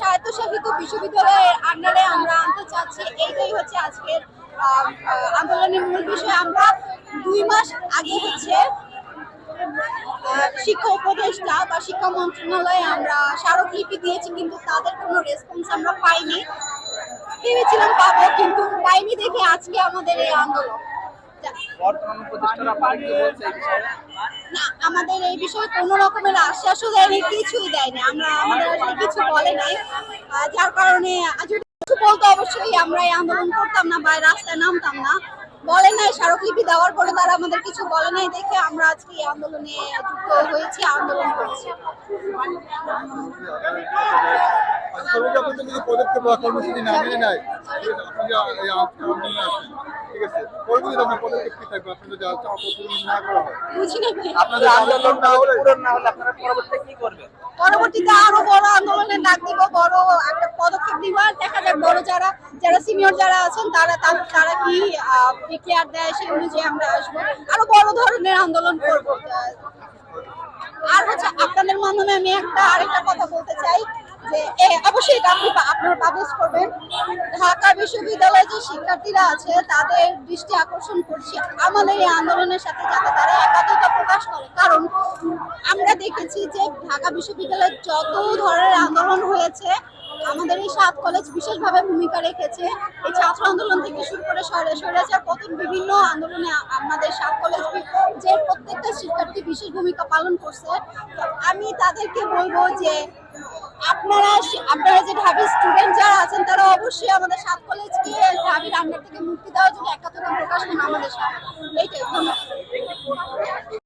স্বায়ত্তশাসিত বিশ্ববিদ্যালয়ের আন্ডারে আমরা আনতে চাচ্ছি। এইটাই হচ্ছে আজকের আন্দোলনের মূল বিষয়। আমরা দুই মাস আগে হচ্ছে শিক্ষা উপদেষ্টা বা শিক্ষা মন্ত্রণালয়ে আমরা স্মারকলিপি দিয়েছি কিন্তু তাদের কোনো রেসপন্স আমরা পাইনি। ভেবেছিলাম পাবো কিন্তু পাইনি দেখে আজকে আমাদের এই আন্দোলন। না আমাদের এই বিষয়ে কোনো রকমের আশ্বাসও দেয়নি, কিছুই দেয়নি। আমরা আমাদের আসলে কিছু বলে নাই। যার কারণে যদি কিছু বলতো অবশ্যই আমরা এই আন্দোলন করতাম না বা রাস্তায় নামতাম না। বলে নাই, স্মারকলিপি দেওয়ার পরে তারা আমাদের কিছু বলে নাই দেখে আমরা আজকে এই আন্দোলনে যুক্ত হয়েছি, আন্দোলন করছি। পদক্ষেপ কর্মসূচি না নেয়? আন্দোলনে ঠিক আছে। পরবর্তীতে আপনার পদক্ষেপ কি থাকবে? আপনি যদি চাওয়া না করা হয়? বুঝি না ভাই। আপনাদের আন্দোলন না হলে পূরণ না হলে আপনারা পরবর্তীতে কি করবেন? পরবর্তীতে আরও বড় আন্দোলনের ডাক দিব বড় একটা পদক্ষেপ দিব। আর দেখা যাক বড় যারা যারা সিনিয়র যারা আছেন তারা তারা কি ডিক্লেয়ার দেয় সেই অনুযায়ী আমরা আসব। আরও বড় ধরনের আন্দোলন করব। আর হচ্ছে আপনাদের মাধ্যমে আমি একটা আরেকটা কথা বলতে চাই যে অবশ্যই এটা আপনি আপনারা পাবলিশ করবেন। ঢাকা বিশ্ববিদ্যালয়ে যে শিক্ষার্থীরা আছে, তাদের দৃষ্টি আকর্ষণ করছি। আমাদের এই আন্দোলনের সাথে যাতে তারা একাত্মতা প্রকাশ করে। কারণ আমরা দেখেছি যে ঢাকা বিশ্ববিদ্যালয়ে যত ধরনের আন্দোলন হয়েছে, আমাদের এই সাত কলেজ বিশেষভাবে ভূমিকা রেখেছে। এই ছাত্র আন্দোলন থেকে শুরু করে সরে স্বৈরাচার পতন বিভিন্ন আন্দোলনে আমাদের সাত কলেজ যে প্রত্যেকটা শিক্ষার্থী বিশেষ ভূমিকা পালন করছে। আমি তাদেরকে বলব যে আপনারা আপনারা যে ঢাবি স্টুডেন্ট যারা আছেন, তারা অবশ্যই আমাদের সাত কলেজ গিয়ে ঢাবির আন্ডার থেকে মুক্তি দেওয়ার জন্য একাত্মতা প্রকাশ করুন আমাদের সাথে এইটাই ধন্যবাদ।